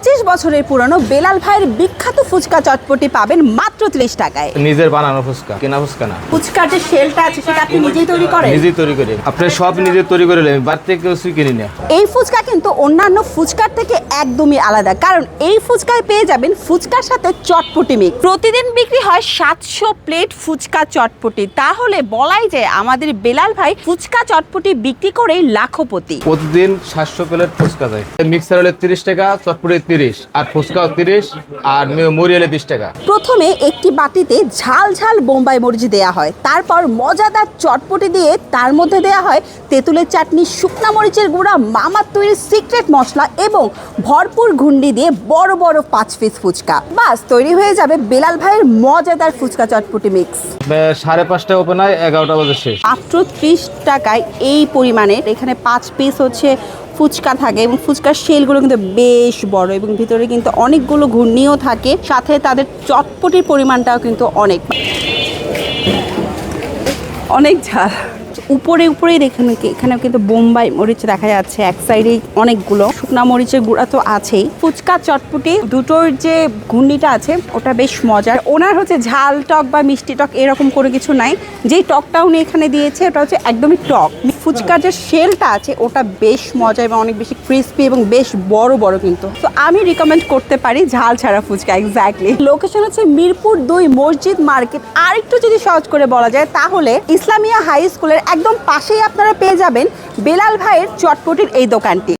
পঁচিশ বছরের পুরনো বেলাল ভাইয়ের বিখ্যাত ফুচকা চটপটি পাবেন মাত্র ত্রিশ টাকায়। নিজের বানানো ফুচকা কেনা ফুচকা না। ফুচকার যে শেলটা আছে সেটা আপনি নিজেই তৈরি করেন? নিজেই তৈরি করি। আপনি সব নিজে তৈরি করে নেবেন বাড়ি থেকে কিছু কিনি না। এই ফুচকা কিন্তু অন্যান্য ফুচকার থেকে একদমই আলাদা কারণ এই ফুচকায় পেয়ে যাবেন ফুচকার সাথে চটপটি মিক্স প্রতিদিন বিক্রি হয় সাতশো প্লেট ফুচকা চটপটি। তাহলে বলাই যায় আমাদের বেলাল ভাই ফুচকা চটপটি বিক্রি করেই লাখপতি। প্রতিদিন সাতশো প্লেট ফুচকা যায় মিক্সার হলে তিরিশ টাকা চটপটি তিরিশ আর ফুচকাও তিরিশ আর মুড়ি বিশ টাকা। প্রথমে একটি বাটিতে ঝাল ঝাল বোম্বাই মরিচ দেয়া হয়। তারপর মজাদার চটপটি দিয়ে তার মধ্যে দেয়া হয় তেঁতুলের চাটনি শুকনা মরিচের গুঁড়া মামার তৈরি সিক্রেট মশলা এবং ভরপুর ঘুন্ডি দিয়ে বড় বড় পাঁচ পিস ফুচকা। বাস তৈরি হয়ে যাবে বেলাল ভাইয়ের মজাদার ফুচকা চটপটি মিক্স সাড়ে পাঁচটা ওপেন হয় এগারোটা বাজে শেষ। মাত্র ত্রিশ টাকায় এই পরিমাণে এখানে পাঁচ পিস হচ্ছে ফুচকা থাকে এবং ফুচকার শেলগুলো কিন্তু বেশ বড় এবং ভিতরে কিন্তু অনেকগুলো ঘূর্ণিও থাকে। সাথে তাদের চটপটির পরিমাণটাও কিন্তু অনেক। অনেক ঝাল। উপরে, উপরেই দেখেন এখানে কিন্তু বোম্বাই মরিচ দেখা যাচ্ছে, এক সাইডে অনেকগুলো। শুকনা মরিচের গুঁড়া তো আছেই। ফুচকা চটপটি, দুটোর যে ঘূর্ণিটা আছে, ওটা বেশ মজার। ওনার হচ্ছে ঝাল টক বা মিষ্টি টক এরকম করে কিছু নাই। যেই টকটা উনি এখানে দিয়েছে, ওটা হচ্ছে একদমই টক। ফুচকার যে শেলটা আছে, ওটা বেশ মজা এবং অনেক বেশি ক্রিস্পি এবং বেশ বড় বড় কিন্তু। তো আমি রিকমেন্ড করতে পারি ঝাল ছাড়া ফুচকা এক্স্যাক্টলি লোকেশন হচ্ছে মিরপুর দুই মসজিদ মার্কেট। আর একটু যদি সহজ করে বলা যায়, তাহলে ইসলামিয়া হাই স্কুলের একদম পাশেই আপনারা পেয়ে যাবেন বেলাল ভাইয়ের চটপটির এই দোকানটি।